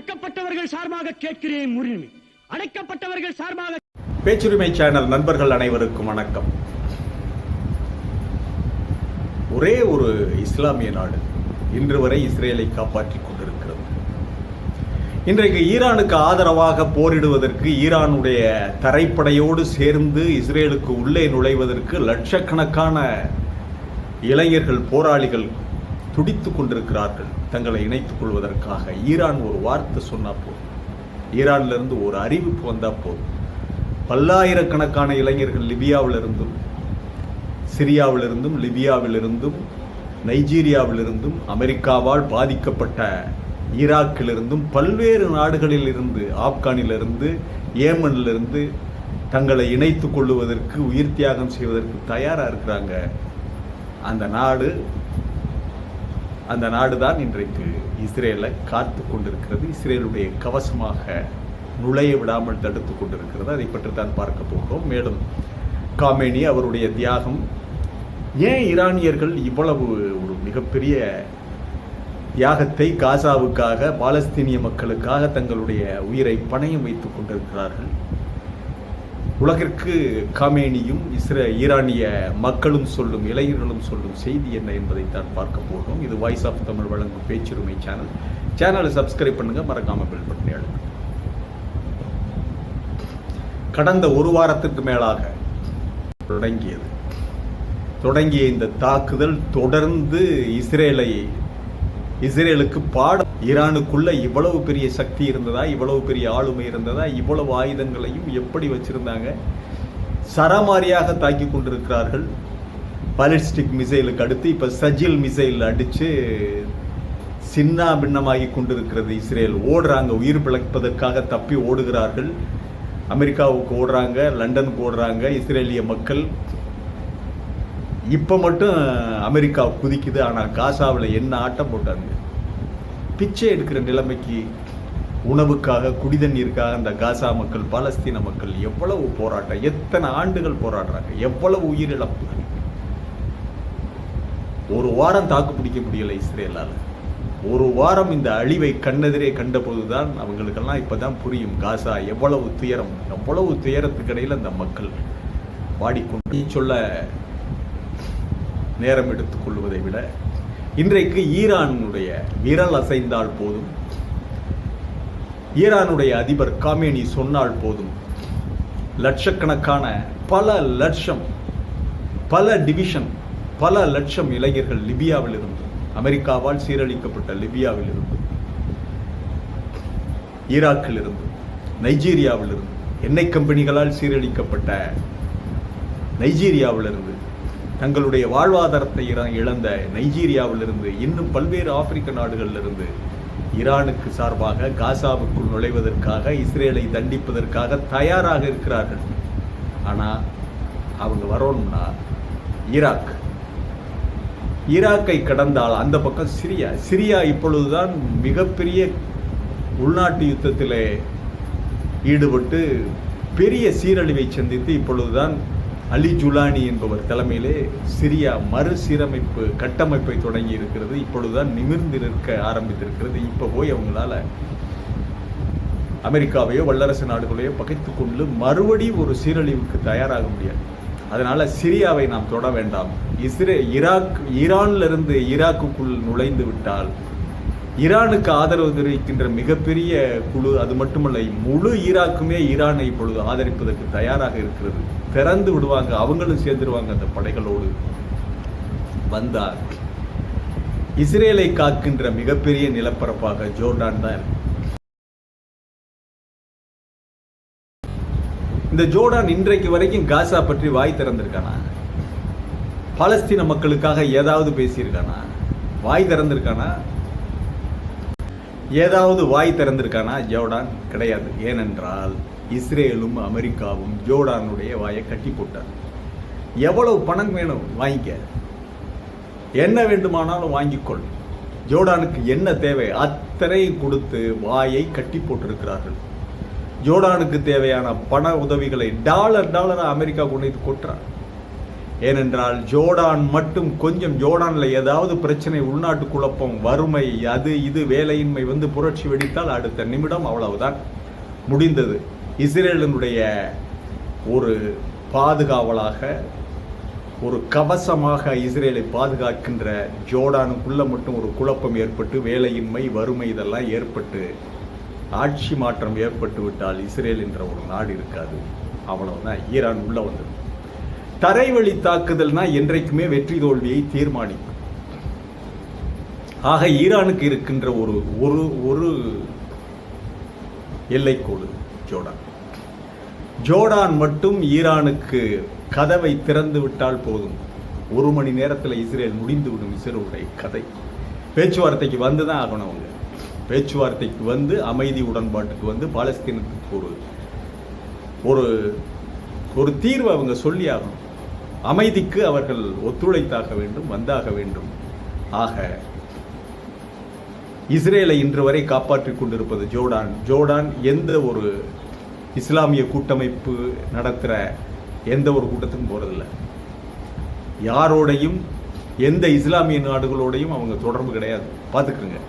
ஒடுக்கப்பட்டவர்கள் சார்பாக கேட்கிறேன் உரிமை அடைக்கப்பட்டவர்கள் சார்பாக பேச்சுரிமை சேனல் நண்பர்கள் அனைவருக்கும் வணக்கம். ஒரே ஒரு இஸ்லாமிய நாடு இன்று வரை இஸ்ரேலை காப்பாற்றிக் கொண்டிருக்கிறது. இன்றைக்கு ஈரானுக்கு ஆதரவாக போரிடுவதற்கு ஈரானுடைய தரைப்படையோடு சேர்ந்து இஸ்ரேலுக்கு உள்ளே நுழைவதற்கு லட்சக்கணக்கான இளைஞர்கள் போராளிகள் துடித்து கொண்டிருக்கிறார்கள். தங்களை இணைத்துக் கொள்வதற்காக. ஈரான் ஒரு வார்த்தை சொன்னா போதும். ஈரானிலிருந்து ஒரு அறிவிப்பு வந்தால் போதும். பல்லாயிரக்கணக்கான இளைஞர்கள் லிபியாவிலிருந்தும் சிரியாவிலிருந்தும் லிபியாவிலிருந்தும் நைஜீரியாவிலிருந்தும் அமெரிக்காவால் பாதிக்கப்பட்ட ஈராக்கிலிருந்தும் பல்வேறு நாடுகளில் இருந்து ஆப்கானிலிருந்து ஏமனிலிருந்து தங்களை இணைத்து கொள்ளுவதற்கு உயிர் தியாகம் செய்வதற்கு தயாராக இருக்கிறாங்க. அந்த நாடு அந்த நாடு தான் இன்றைக்கு இஸ்ரேலை காத்து கொண்டிருக்கிறது. இஸ்ரேலுடைய கவசமாக நுழைய விடாமல் தடுத்து கொண்டிருக்கிறது. அதை பற்றி தான் பார்க்க போகிறோம். மேலும் காமேனி அவருடைய தியாகம். ஏன் ஈரானியர்கள் இவ்வளவு ஒரு மிகப்பெரிய தியாகத்தை காசாவுக்காக பாலஸ்தீனிய மக்களுக்காக தங்களுடைய உயிரை பணையம் வைத்துக் கொண்டிருக்கிறார்கள்? உலகிற்கு காமேனியும் இஸ்ரே ஈரானிய மக்களும் சொல்லும் இளைஞர்களும் சொல்லும் செய்தி என்ன என்பதைத்தான் பார்க்க போகிறோம். இது வாய்ஸ் ஆஃப் தமிழ் வழங்கும் பேச்சுரிமை சேனல் சேனலை சப்ஸ்கிரைப் பண்ணுங்க மறக்காமல் பெல் பட்டனை அழுங்க கடந்த ஒரு வாரத்திற்கு மேலாக தொடங்கியது. தொடங்கிய இந்த தாக்குதல் தொடர்ந்து இஸ்ரேலை இஸ்ரேலுக்கு பாடம். ஈரானுக்குள்ள இவ்வளவு பெரிய சக்தி இருந்ததா? இவ்வளவு பெரிய ஆளுமை இருந்ததா? இவ்வளவு ஆயுதங்களையும் எப்படி வச்சிருந்தாங்க? சரமாரியாக தாக்கி கொண்டிருக்கிறார்கள். பாலிஸ்டிக் மிசைலுக்கு அடுத்து இப்போ சஜில் மிசைல் அடித்து சின்ன பின்னமாகி கொண்டிருக்கிறது இஸ்ரேல். ஓடுறாங்க உயிர் பிழைப்பதற்காக தப்பி ஓடுகிறார்கள். அமெரிக்காவுக்கு ஓடுறாங்க லண்டனுக்கு ஓடுறாங்க இஸ்ரேலிய மக்கள். இப்போ மட்டும் அமெரிக்கா குதிக்குது ஆனால் காசாவில் என்ன ஆட்டம் போட்டாங்க? பிச்சை எடுக்கிற நிலைமைக்கு உணவுக்காக குடிதண்ணீருக்காக அந்த காசா மக்கள் பாலஸ்தீன மக்கள் எவ்வளவு போராட்டம் எத்தனை ஆண்டுகள் போராடுறாங்க எவ்வளவு உயிரிழப்பு? ஒரு வாரம் தாக்கு பிடிக்க முடியலை இஸ்ரேலால். ஒரு வாரம் இந்த அழிவை கண்ணெதிரே கண்டபோதுதான் அவங்களுக்கெல்லாம் இப்பதான் புரியும் காசா எவ்வளவு துயரம் எவ்வளவு துயரத்துக்கிடையில் அந்த மக்கள் பாடிக்கொண்டு சொல்ல நேரம் எடுத்துக் கொள்வதை விட இன்றைக்கு ஈரானுடைய விரல் அசைந்தால் போதும். ஈரானுடைய அதிபர் காமேனி சொன்னால் போதும். லட்சக்கணக்கான பல லட்சம் பல டிவிஷன் பல லட்சம் இளைஞர்கள் லிபியாவில் இருந்து அமெரிக்காவால் சீரழிக்கப்பட்ட லிபியாவில் இருந்து ஈராக்கில் இருந்து நைஜீரியாவில் இருந்து எண்ணெய் கம்பெனிகளால் சீரழிக்கப்பட்ட நைஜீரியாவிலிருந்து தங்களுடைய வாழ்வாதாரத்தை இற- இழந்த நைஜீரியாவிலிருந்து இன்னும் பல்வேறு ஆப்பிரிக்க நாடுகளிலிருந்து ஈரானுக்கு சார்பாக காசாவுக்குள் நுழைவதற்காக இஸ்ரேலை தண்டிப்பதற்காக தயாராக இருக்கிறார்கள். ஆனால் அவங்க வரணும்னா ஈராக். ஈராக்கை கடந்தால் அந்த பக்கம் சிரியா. சிரியா இப்பொழுதுதான் மிகப்பெரிய உள்நாட்டு யுத்தத்திலே ஈடுபட்டு பெரிய சீரழிவை சந்தித்து இப்பொழுதுதான் அலி ஜுலானி என்பவர் தலைமையிலே சிரியா மறுசீரமைப்பு கட்டமைப்பை தொடங்கி இருக்கிறது. இப்பொழுதுதான் நிமிர்ந்து நிற்க ஆரம்பித்திருக்கிறது. இப்போ போய் அவங்களால அமெரிக்காவையோ வல்லரசு நாடுகளையோ பகைத்து கொண்டு மறுபடி ஒரு சீரழிவுக்கு தயாராக முடியாது. அதனால சிரியாவை நாம் தொட வேண்டாம். இஸ்ரே ஈராக் ஈரான்ல இருந்து ஈராக்குக்குள் நுழைந்து விட்டால் ஈரானுக்கு ஆதரவு தெரிவிக்கின்ற மிகப்பெரிய குழு அது மட்டுமல்ல முழு ஈராக்குமே ஈரானை இப்பொழுது ஆதரிப்பதற்கு தயாராக இருக்கிறது. திறந்து விடுவாங்க அவங்களும் சேர்ந்துருவாங்க அந்த படைகளோடு. வந்தார். இஸ்ரேலை காக்கின்ற மிகப்பெரிய நிலப்பரப்பாக ஜோர்டான் தான் இருக்கு. இந்த ஜோர்டான் இன்றைக்கு வரைக்கும் காசா பற்றி வாய் திறந்திருக்கானா? பாலஸ்தீன மக்களுக்காக ஏதாவது பேசியிருக்கானா? வாய் திறந்திருக்கானா? ஏதாவது வாய் திறந்திருக்கானா? ஜோர்டான் கிடையாது. ஏனென்றால் இஸ்ரேலும் அமெரிக்காவும் ஜோர்டானுடைய வாயை கட்டி போட்டார். எவ்வளவு பணம் வேணும்? வாங்கிக்க. என்ன வேண்டுமானாலும் வாங்கிக்கொள். ஜோர்டானுக்கு என்ன தேவை? அத்தனை கொடுத்து வாயை கட்டி போட்டிருக்கிறார்கள். ஜோர்டானுக்கு தேவையான பண உதவிகளை டாலர் டாலரா அமெரிக்கா கொண்டு கொட்டுறான். ஏனென்றால் ஜோர்டான் மட்டும் கொஞ்சம் ஜோர்டானில் ஏதாவது பிரச்சனை உள்நாட்டு குழப்பம் வறுமை அது இது வேலையின்மை வந்து புரட்சி வெடித்தால் அடுத்த நிமிடம் அவ்வளவுதான். முடிந்தது. இஸ்ரேலினுடைய ஒரு பாதுகாவலாக ஒரு கவசமாக இஸ்ரேலை பாதுகாக்கின்ற ஜோர்டானுக்குள்ள மட்டும் ஒரு குழப்பம் ஏற்பட்டு வேலையின்மை வறுமை இதெல்லாம் ஏற்பட்டு ஆட்சி மாற்றம் ஏற்பட்டு விட்டால் இஸ்ரேல் என்ற ஒரு நாடு இருக்காது. அவ்வளவுதான். ஈரான் உள்ளே வந்தது. தரைவழி தாக்குதல்னா என்றைக்குமே வெற்றி தோல்வியை தீர்மானிக்கும். ஆக ஈரானுக்கு இருக்கின்ற ஒரு ஒரு ஒரு எல்லைக்கோடு ஜோர்டான். ஜோர்டான் மட்டும் ஈரானுக்கு கதவை திறந்து விட்டால் போதும். ஒரு மணி நேரத்தில் இஸ்ரேல் முடிந்துவிடும் இஸ்ரேலுடைய கதை. பேச்சுவார்த்தைக்கு வந்து தான் ஆகணும் அவங்க. பேச்சுவார்த்தைக்கு வந்து அமைதி உடன்பாட்டுக்கு வந்து பாலஸ்தீனத்துக்கு ஒரு ஒரு ஒரு தீர்வு அவங்க சொல்லி ஆகணும். அமைதிக்கு அவர்கள் ஒத்துழைத்தாக வேண்டும் வந்தாக வேண்டும். ஆக இஸ்ரேலை இன்று வரை காப்பாற்றிக் கொண்டிருப்பது ஜோர்டான். ஜோர்டான் எந்த ஒரு இஸ்லாமிய கூட்டமைப்பு நடத்துகிற எந்த ஒரு கூட்டத்துக்கும் போகிறதில்ல யாரோடையும் எந்த இஸ்லாமிய நாடுகளோடையும் அவங்க தொடர்பு கிடையாது. பார்த்துக்குங்க.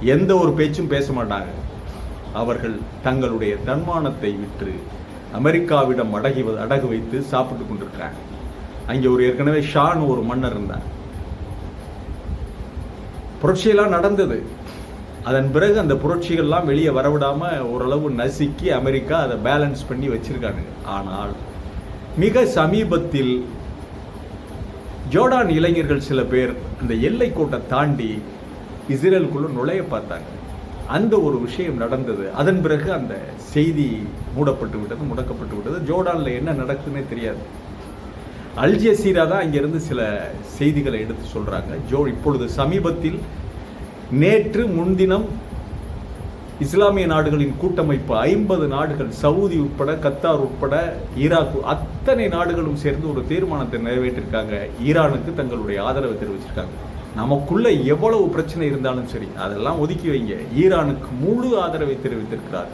எந்த ஒரு பேச்சும் பேச மாட்டாங்க. அவர்கள் தங்களுடைய தன்மானத்தை விற்று அமெரிக்காவிடம் அடகி அடகு வைத்து சாப்பிட்டு கொண்டிருக்கிறாங்க. அங்கே ஒரு ஏற்கனவே ஷான் ஒரு மன்னர் இருந்தார். புரட்சியெல்லாம் நடந்தது. அதன் பிறகு அந்த புரட்சிகள்லாம் வெளியே வரவிடாமல் ஓரளவு நசுக்கி அமெரிக்கா அதை பேலன்ஸ் பண்ணி வச்சிருக்காங்க. ஆனால் மிக சமீபத்தில் ஜோர்டான் இளைஞர்கள் சில பேர் அந்த எல்லை கோட்டை தாண்டி இஸ்ரேலுக்குள்ளே நுழைய பார்த்தாங்க. அந்த ஒரு விஷயம் நடந்தது. அதன் பிறகு அந்த செய்தி மூடப்பட்டு விட்டது முடக்கப்பட்டு விட்டது. ஜோர்டானில் என்ன நடக்குதுன்னே தெரியாது. அல்ஜசீரா தான் இங்கேருந்து சில செய்திகளை எடுத்து சொல்கிறாங்க ஜோ இப்பொழுது சமீபத்தில் நேற்று முன்தினம் இஸ்லாமிய நாடுகளின் கூட்டமைப்பு ஐம்பது நாடுகள் சவுதி உட்பட கத்தார் உட்பட ஈராக் அத்தனை நாடுகளும் சேர்ந்து ஒரு தீர்மானத்தை நிறைவேற்றிருக்காங்க. ஈரானுக்கு தங்களுடைய ஆதரவை தெரிவிச்சிருக்காங்க. நமக்குள்ள எவ்வளவு பிரச்சனை இருந்தாலும் சரி அதெல்லாம் ஒதுக்கி வைங்க. ஈரானுக்கு முழு ஆதரவை தெரிவித்திருக்கிறார்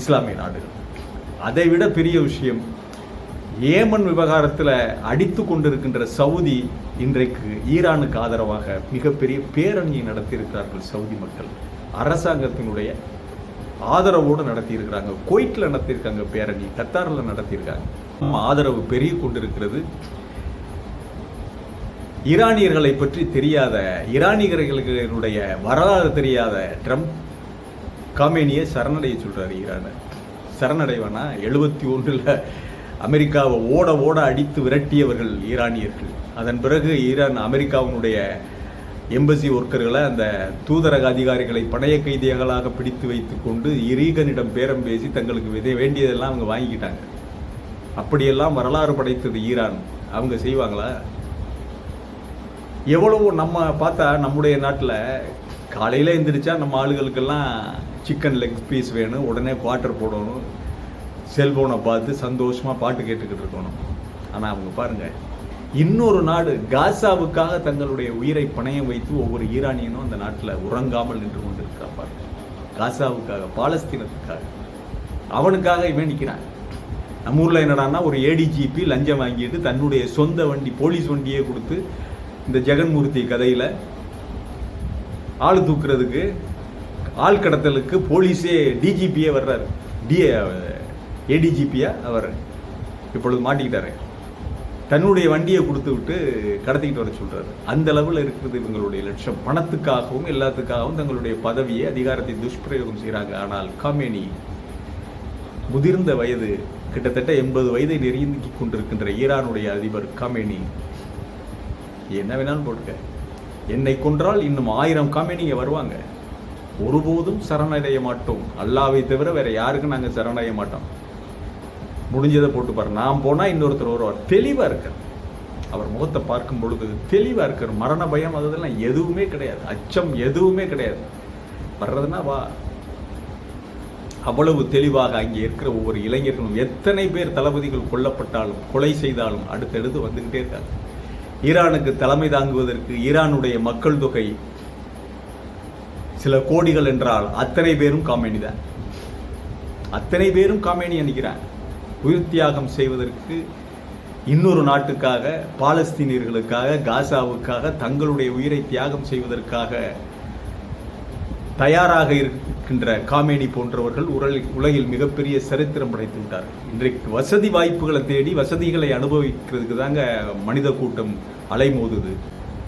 இஸ்லாமிய நாடுகள். அதை விட பெரிய விஷயம் ஏமன் விவகாரத்தில் அடித்து கொண்டிருக்கின்ற சவுதி இன்றைக்கு ஈரானுக்கு ஆதரவாக மிகப்பெரிய பேரணியை நடத்தியிருக்கிறார்கள் சவுதி மக்கள். அரசாங்கத்தினுடைய ஆதரவோடு நடத்தியிருக்கிறாங்க. குவைத்தில் நடத்தியிருக்காங்க பேரணி கத்தாரில் நடத்தியிருக்காங்க. ஆதரவு பெருகி கொண்டிருக்கிறது. ஈரானியர்களை பற்றி தெரியாத ஈரானியர்களுடைய வரலாறு தெரியாத ட்ரம்ப் காமேனியை சரணடைய சொல்கிறார் ஈரானை. சரணடைவானா? எழுபத்தி ஒன்றில் அமெரிக்காவை ஓட ஓட அடித்து விரட்டியவர்கள் ஈரானியர்கள். அதன் பிறகு ஈரான் அமெரிக்காவினுடைய எம்பசி ஒர்க்கர்களை அந்த தூதரக அதிகாரிகளை பணைய கைதிகளாக பிடித்து வைத்துக்கொண்டு இரீகனிடம் பேரம் பேசி தங்களுக்கு விதை வேண்டியதெல்லாம் அவங்க வாங்கிக்கிட்டாங்க. அப்படியெல்லாம் வரலாறு படைத்தது ஈரான். அவங்க செய்வாங்களா? எவ்வளவோ நம்ம பார்த்தா நம்முடைய நாட்டில் காலையில் எழுந்திரிச்சா நம்ம ஆளுகளுக்கெல்லாம் சிக்கன் லெக் பீஸ் வேணும் உடனே குவார்ட்டர் போடணும். செல்ஃபோனை பார்த்து சந்தோஷமாக பாட்டு கேட்டுக்கிட்டு இருக்கணும். ஆனால் அவங்க பாருங்கள் இன்னொரு நாடு காசாவுக்காக தங்களுடைய உயிரை பணையம் வைத்து ஒவ்வொரு ஈரானியனும் அந்த நாட்டில் உறங்காமல் நின்று கொண்டிருக்கா பாருங்க. காசாவுக்காக பாலஸ்தீனத்துக்காக. அவனுக்காக இவன் நிற்கிறான் நம்ம ஊரில் என்னடான்னா ஒரு ஏடிஜிபி லஞ்சம் வாங்கிட்டு தன்னுடைய சொந்த வண்டி போலீஸ் வண்டியே கொடுத்து இந்த ஜெகன்மூர்த்தி கதையில் ஆள் தூக்குறதுக்கு ஆள் கடத்தலுக்கு போலீஸே டிஜிபியே வர்றாரு. டி ஏடிஜிபியா அவர் இப்பொழுது மாட்டிக்கிட்டாரு. தன்னுடைய வண்டியை கொடுத்து விட்டு கடத்திக்கிட்டு வர சொல்கிறாரு அந்த அளவில் இருக்கிறது இவங்களுடைய லட்சம் பணத்துக்காகவும் எல்லாத்துக்காகவும் தங்களுடைய பதவியை அதிகாரத்தை துஷ்பிரயோகம் செய்கிறாங்க. ஆனால் காமேனி முதிர்ந்த வயது கிட்டத்தட்ட எண்பது வயதை நெருங்கி கொண்டிருக்கின்ற ஈரானுடைய அதிபர் காமேனி என்ன வேணாலும் போட்டுக்க. என்னை கொன்றால் இன்னும் ஆயிரம் காமேனிங்க வருவாங்க. ஒருபோதும் சரணடைய மாட்டோம். அல்லாவை தவிர வேற யாருக்கும் நாங்கள் சரணடைய மாட்டோம். முடிஞ்சதை போட்டு பாரு. நான் போனால் இன்னொருத்தர் வருவார். தெளிவாக இருக்கார். அவர் முகத்தை பார்க்கும் பொழுது தெளிவாக இருக்கார். மரண பயம் அதெல்லாம் எதுவுமே கிடையாது. அச்சம் எதுவுமே கிடையாது. வர்றதுன்னா வா. அவ்வளவு தெளிவாக அங்கே இருக்கிற ஒவ்வொரு இளைஞர்களும் எத்தனை பேர் தளபதிகள் கொல்லப்பட்டாலும் கொலை செய்தாலும் அடுத்தடுத்து வந்துக்கிட்டே இருக்காங்க. ஈரானுக்கு தலைமை தாங்குவதற்கு ஈரானுடைய மக்கள் தொகை சில கோடிகள் என்றால் அத்தனை பேரும் காமெனி தான். அத்தனை பேரும் காமெனி அணிக்கிறாங்க உயிர் தியாகம் செய்வதற்கு இன்னொரு நாட்டுக்காக பாலஸ்தீனியர்களுக்காக காசாவுக்காக தங்களுடைய உயிரை தியாகம் செய்வதற்காக தயாராக இருக்கின்ற காமேனி போன்றவர்கள் உரல்- உலகில் மிகப்பெரிய சரித்திரம் படைத்து விட்டார்கள் இன்றைக்கு வசதி வாய்ப்புகளை தேடி வசதிகளை அனுபவிக்கிறதுக்கு தாங்க மனித கூட்டம் அலைமோதுது.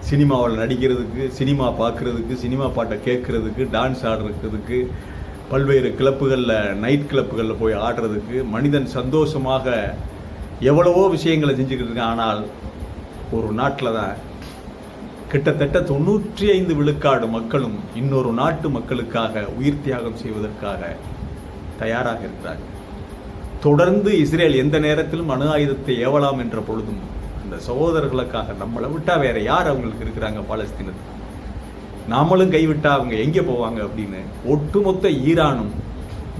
சினிமாவில் நடிக்கிறதுக்கு சினிமா பார்க்குறதுக்கு சினிமா பாட்டை கேட்குறதுக்கு டான்ஸ் ஆடுறதுக்கு பல்வேறு கிளப்புகளில் நைட் கிளப்புகளில் போய் ஆடுறதுக்கு மனிதன் சந்தோஷமாக எவ்வளவோ விஷயங்களை செஞ்சுக்கிட்டு இருக்கான். ஆனால் ஒரு நாட்டில் தான் கிட்டத்தட்ட தொண்ணூற்றி ஐந்து விழுக்காடு மக்களும் இன்னொரு நாட்டு மக்களுக்காக உயிர் தியாகம் செய்வதற்காக தயாராக இருக்கிறார்கள். தொடர்ந்து இஸ்ரேல் எந்த நேரத்திலும் அணு ஆயுதத்தை ஏவலாம் என்ற பொழுதும் அந்த சகோதரர்களுக்காக நம்மளை விட்டால் வேற யார் அவங்களுக்கு இருக்கிறாங்க பாலஸ்தீனத்துக்கு? நாமளும் கைவிட்டா அவங்க எங்கே போவாங்க அப்படின்னு ஒட்டுமொத்த ஈரானும்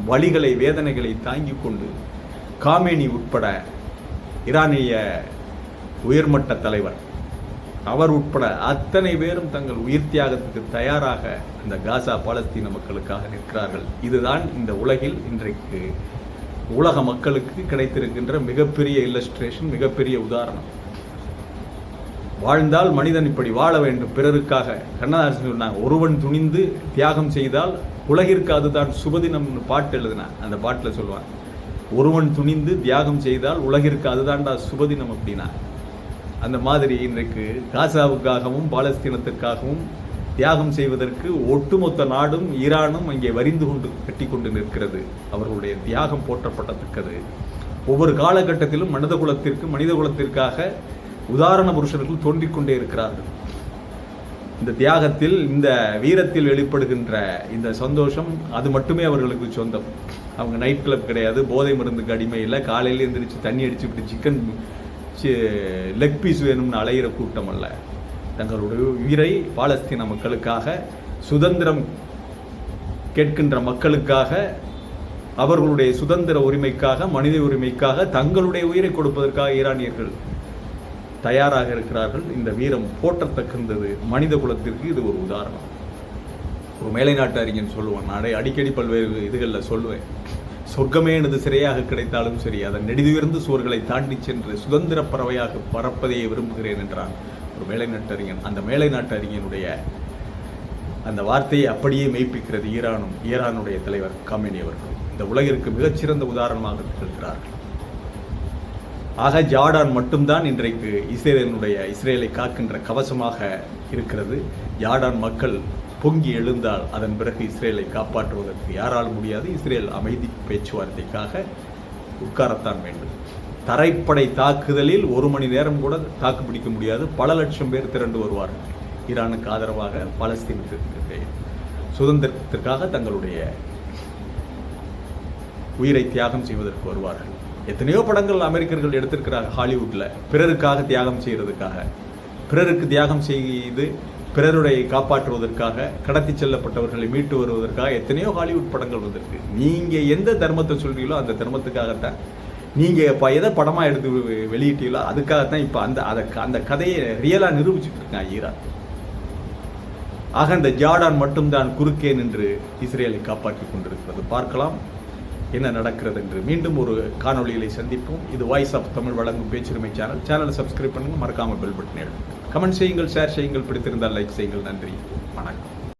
வழிகளை வேதனைகளை தாங்கி கொண்டு காமேனி உட்பட ஈரானிய உயர்மட்ட தலைவர் அவர் உட்பட அத்தனை பேரும் தங்கள் உயிர் தியாகத்துக்கு தயாராக இந்த காசா பாலஸ்தீன மக்களுக்காக நிற்கிறார்கள். இதுதான் இந்த உலகில் இன்றைக்கு உலக மக்களுக்கு கிடைத்திருக்கின்ற மிகப்பெரிய இல்லஸ்ட்ரேஷன் மிகப்பெரிய உதாரணம். வாழ்ந்தால் மனிதன் இப்படி வாழ வேண்டும். பிறருக்காக கண்ணதாசன் சொன்னாங்க ஒருவன் துணிந்து தியாகம் செய்தால் உலகிற்கு அதுதான் சுபதினம்னு பாட்டு எழுதினான் அந்த பாட்டில் சொல்லுவான் ஒருவன் துணிந்து தியாகம் செய்தால் உலகிற்கு அதுதான்டா சுபதினம் அப்படின்னா அந்த மாதிரி இன்றைக்கு காசாவுக்காகவும் பாலஸ்தீனத்துக்காகவும் தியாகம் செய்வதற்கு ஒட்டுமொத்த நாடும் ஈரானும் அங்கே வரிந்து கொண்டு கட்டி கொண்டு நிற்கிறது. அவர்களுடைய தியாகம் போற்றப்படத்தக்கது. ஒவ்வொரு காலகட்டத்திலும் மனித குலத்திற்கு மனித குலத்திற்காக உதாரண புருஷர்கள் தோன்றிக்கொண்டே இருக்கிறார்கள். இந்த தியாகத்தில் இந்த வீரத்தில் வெளிப்படுகின்ற இந்த சந்தோஷம் அது மட்டுமே அவர்களுக்கு சொந்தம். அவங்க நைட் கிளப் கிடையாது போதை மருந்துக்கு அடிமை இல்லை. காலையில் எந்திரிச்சு தண்ணி அடிச்சு இப்படி சிக்கன் லெக் பீஸ் வேணும்னு அலையிற கூட்டம் அல்ல. தங்களுடைய உயிரை பாலஸ்தீன மக்களுக்காக சுதந்திரம் கேட்கின்ற மக்களுக்காக அவர்களுடைய சுதந்திர உரிமைக்காக மனித உரிமைக்காக தங்களுடைய உயிரை கொடுப்பதற்காக ஈரானியர்கள் தயாராக இருக்கிறார்கள். இந்த வீரம் போற்றத்தக்கந்தது. மனித குலத்திற்கு இது ஒரு உதாரணம். ஒரு மேலை நாட்டு அறிஞன் சொல்லுவான் நான் அடிக்கடி பல்வேறு இதுகளில் சொல்லுவேன். சொர்க்கமே எனது சிறையாக கிடைத்தாலும் சரி அதன் நெடிதுயர்ந்து சுவர்களை தாண்டி சென்று சுதந்திர பறவையாக பறப்பதையே விரும்புகிறேன் என்றான் ஒரு மேலை நாட்டு அந்த மேலை நாட்டு அறிஞனுடைய அந்த வார்த்தையை அப்படியே மெய்ப்பிக்கிறது ஈரானும் ஈரானுடைய தலைவர் காமினி அவர்கள். இந்த உலகிற்கு மிகச்சிறந்த உதாரணமாக திகழ்கிறார்கள். ஆக ஜார்டான் மட்டும்தான் இன்றைக்கு இஸ்ரேலினுடைய இஸ்ரேலை காக்கின்ற கவசமாக இருக்கிறது. ஜார்டான் மக்கள் பொங்கி எழுந்தால் அதன் பிறகு இஸ்ரேலை காப்பாற்றுவதற்கு யாரால் முடியாது. இஸ்ரேல் அமைதி பேச்சுவார்த்தைக்காக உட்காரத்தான் வேண்டும். தரைப்படை தாக்குதலில் ஒரு மணி நேரம் கூட தாக்கு பிடிக்க முடியாது. பல லட்சம் பேர் திரண்டு வருவார்கள். ஈரானுக்கு ஆதரவாக பாலஸ்தீனத்திற்கு சுதந்திரத்திற்காக தங்களுடைய உயிரை தியாகம் செய்வதற்கு வருவார்கள். எத்தனையோ படங்கள் அமெரிக்கர்கள் எடுத்திருக்கிறார் ஹாலிவுட்ல. பிறருக்காக தியாகம் செய்யறதுக்காக. பிறருக்கு தியாகம் செய்து பிறருடைய காப்பாற்றுவதற்காக கடத்தி செல்லப்பட்டவர்களை மீட்டு வருவதற்காக எத்தனையோ ஹாலிவுட் படங்கள் வந்திருக்கு. நீங்க எந்த தர்மத்தை சொல்றீங்களோ அந்த தர்மத்துக்காகத்தான். நீங்க இப்போ எதை படமா எடுத்து வெளியிட்டீங்களோ அதுக்காகத்தான் இப்ப அந்த அதை அந்த கதையை ரியலா நிரூபிச்சுட்டு இருக்கான் ஈரான் ஆக இந்த ஜார்டான் மட்டும்தான் குறுக்கே நின்று இஸ்ரேலை காப்பாற்றிக் கொண்டிருக்கிறது. பார்க்கலாம். என்ன நடக்கிறது என்று மீண்டும் ஒரு காணொளிகளை சந்திப்போம். இது வாய்ஸ் ஆஃப் தமிழ் வழங்கும் பேச்சுரிமை சேனல் சேனலை சப்ஸ்கிரைப் பண்ணுங்கள் மறக்காமல் பெல் பட்டன் கமெண்ட் செய்யுங்கள் ஷேர் செய்யுங்கள் பிடித்திருந்தால் லைக் செய்யுங்கள். நன்றி. வணக்கம்.